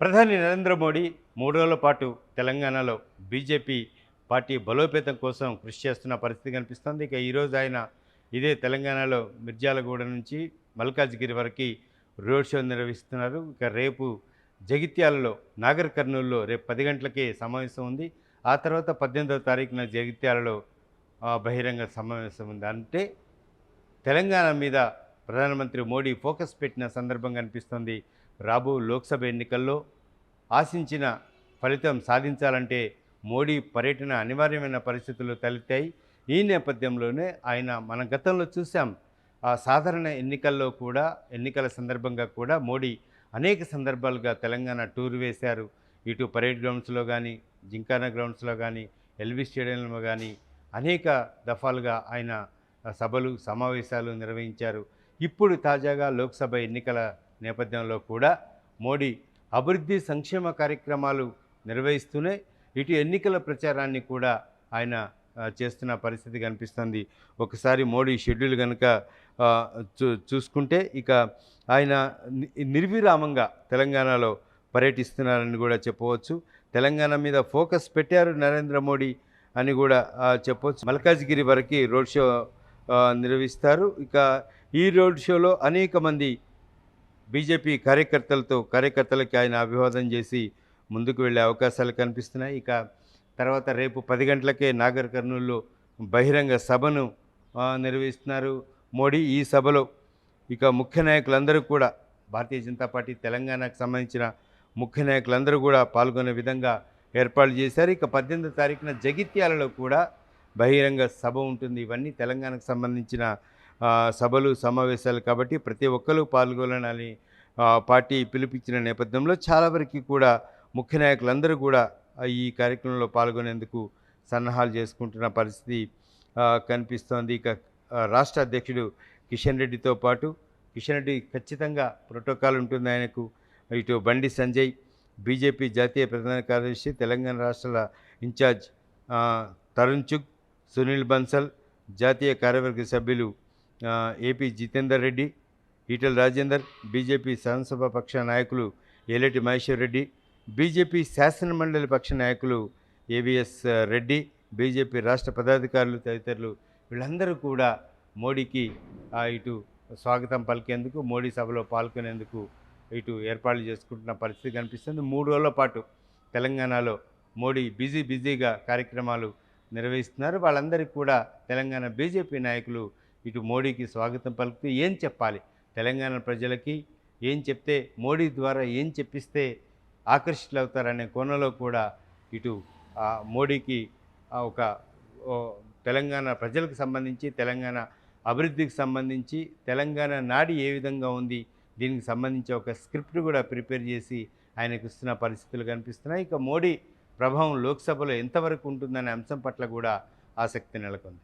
ప్రధాని నరేంద్ర మోడీ మూడు రోజుల పాటు తెలంగాణలో బీజేపీ పార్టీ బలోపేతం కోసం కృషి చేస్తున్న పరిస్థితి కనిపిస్తుంది. ఇక ఈరోజు ఆయన ఇదే తెలంగాణలో మిర్జాలగూడ నుంచి మల్కాజ్గిరి వరకు రోడ్ షో నిర్వహిస్తున్నారు. ఇక రేపు జగిత్యాలలో నాగర్ కర్నూలులో రేపు పది గంటలకే సమావేశం ఉంది. ఆ తర్వాత పద్దెనిమిదవ తారీఖున జగిత్యాలలో బహిరంగ సమావేశం ఉంది. అంటే తెలంగాణ మీద ప్రధానమంత్రి మోడీ ఫోకస్ పెట్టిన సందర్భం కనిపిస్తుంది. రాబో లోక్సభ ఎన్నికల్లో ఆశించిన ఫలితం సాధించాలంటే మోడీ పర్యటన అనివార్యమైన పరిస్థితులు తలెత్తాయి. ఈ నేపథ్యంలోనే ఆయన మన గతంలో చూసాం ఆ సాధారణ ఎన్నికల్లో కూడా ఎన్నికల సందర్భంగా కూడా మోడీ అనేక సందర్భాలుగా తెలంగాణ టూర్ వేశారు. ఇటు పరేడ్ గ్రౌండ్స్లో కానీ జింకానా గ్రౌండ్స్లో కానీ ఎల్వి స్టేడియంలో కానీ అనేక దఫాలుగా ఆయన సభలు సమావేశాలు నిర్వహించారు. ఇప్పుడు తాజాగా లోక్సభ ఎన్నికల నేపథ్యంలో కూడా మోడీ అభివృద్ధి సంక్షేమ కార్యక్రమాలు నిర్వహిస్తూనే ఇటు ఎన్నికల ప్రచారాన్ని కూడా ఆయన చేస్తున్న పరిస్థితి కనిపిస్తుంది. ఒకసారి మోడీ షెడ్యూల్ కనుక చూ చూసుకుంటే ఇక ఆయన నిర్విరామంగా తెలంగాణలో పర్యటిస్తున్నారని కూడా చెప్పవచ్చు. తెలంగాణ మీద ఫోకస్ పెట్టారు నరేంద్ర మోడీ అని కూడా చెప్పవచ్చు మల్కాజ్గిరి వరకు రోడ్ షో నిర్వహిస్తారు. ఇక ఈ రోడ్ షోలో అనేక మంది బీజేపీ కార్యకర్తలతో కార్యకర్తలకి ఆయన అభివాదం చేసి ముందుకు వెళ్ళే అవకాశాలు కనిపిస్తున్నాయి. ఇక తర్వాత రేపు పది గంటలకే నాగర్ కర్నూలులో బహిరంగ సభను నిర్వహిస్తున్నారు మోడీ. ఈ సభలో ఇక ముఖ్య నాయకులందరూ కూడా భారతీయ జనతా పార్టీ తెలంగాణకు సంబంధించిన ముఖ్య నాయకులందరూ కూడా పాల్గొనే విధంగా ఏర్పాటు చేశారు. ఇక పద్దెనిమిదో తారీఖున జగిత్యాలలో కూడా బహిరంగ సభ ఉంటుంది. ఇవన్నీ తెలంగాణకు సంబంధించిన సభలు సమావేశాలు కాబట్టి ప్రతి ఒక్కరూ పాల్గొనాలని పార్టీ పిలిపించిన నేపథ్యంలో చాలా వరకు కూడా ముఖ్య నాయకులందరూ కూడా ఈ కార్యక్రమంలో పాల్గొనేందుకు సన్నాహాలు చేసుకుంటున్న పరిస్థితి కనిపిస్తోంది. ఇక రాష్ట్ర అధ్యక్షుడు కిషన్ రెడ్డితో పాటు కిషన్ రెడ్డి ఖచ్చితంగా ప్రోటోకాల్ ఉంటుంది ఆయనకు. ఇటు బండి సంజయ్ బీజేపీ జాతీయ ప్రధాన కార్యదర్శి తెలంగాణ రాష్ట్రాల ఇన్ఛార్జ్ తరుణ్ చుగ్ సునీల్ బన్సల్ జాతీయ కార్యవర్గ సభ్యులు ఏపీ జితేందర్ రెడ్డి ఈటల రాజేందర్ బీజేపీ శాసనసభ పక్ష నాయకులు ఏలేటి మహేశ్వర్ రెడ్డి బీజేపీ శాసనమండలి పక్ష నాయకులు ఏవిఎస్ రెడ్డి బీజేపీ రాష్ట్ర పదాధికారులు తదితరులు వీళ్ళందరూ కూడా మోడీకి ఇటు స్వాగతం పలికేందుకు మోడీ సభలో పాల్గొనేందుకు ఇటు ఏర్పాట్లు చేసుకుంటున్న పరిస్థితి కనిపిస్తుంది. మూడు రోజుల పాటు తెలంగాణలో మోడీ బిజీ బిజీగా కార్యక్రమాలు నిర్వహిస్తున్నారు. వాళ్ళందరికీ కూడా తెలంగాణ బీజేపీ నాయకులు ఇటు మోడీకి స్వాగతం పలుకుతూ ఏం చెప్పాలి? తెలంగాణ ప్రజలకి ఏం చెప్తే మోడీ ద్వారా ఏం చెప్పిస్తే ఆకర్షితులవుతారనే కోణంలో కూడా ఇటు మోడీకి ఒక తెలంగాణ ప్రజలకు సంబంధించి తెలంగాణ అభివృద్ధికి సంబంధించి తెలంగాణ నాడి ఏ విధంగా ఉంది దీనికి సంబంధించి ఒక స్క్రిప్ట్ కూడా ప్రిపేర్ చేసి ఆయనకు ఇస్తున్న పరిస్థితులు కనిపిస్తున్నాయి. ఇక మోడీ ప్రభావం లోక్సభలో ఎంతవరకు ఉంటుందనే అంశం పట్ల కూడా ఆసక్తి నెలకొంది.